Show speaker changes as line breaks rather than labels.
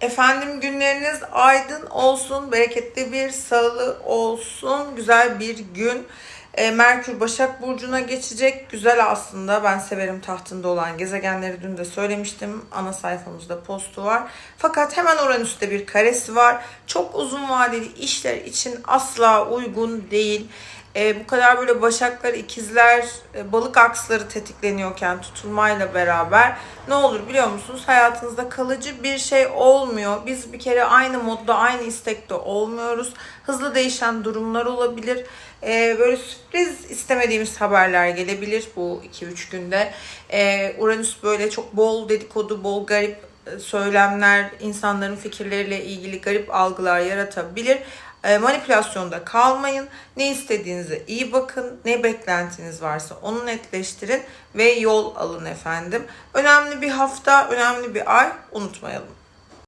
Efendim günleriniz aydın olsun, bereketli bir salı olsun, güzel bir gün. E, Merkür Başak Burcu'na geçecek. Güzel aslında. Ben severim tahtında olan gezegenleri. Dün de söylemiştim. Ana sayfamızda postu var. Fakat hemen Uranüs'te bir karesi var. Çok uzun vadeli işler için asla uygun değil. E, bu kadar böyle başaklar, ikizler, e, balık aksları tetikleniyorken tutulmayla beraber ne olur biliyor musunuz? Hayatınızda kalıcı bir şey olmuyor. Biz bir kere aynı modda, aynı istekte olmuyoruz. Hızlı değişen durumlar olabilir. E, böyle sürpriz istemediğimiz haberler gelebilir bu 2-3 günde. E, Uranüs böyle çok bol dedikodu, bol garip e, söylemler, insanların fikirleriyle ilgili garip algılar yaratabilir. E, manipülasyonda kalmayın. Ne istediğinize iyi bakın. Ne beklentiniz varsa onu netleştirin ve yol alın efendim. Önemli bir hafta, önemli bir ay unutmayalım.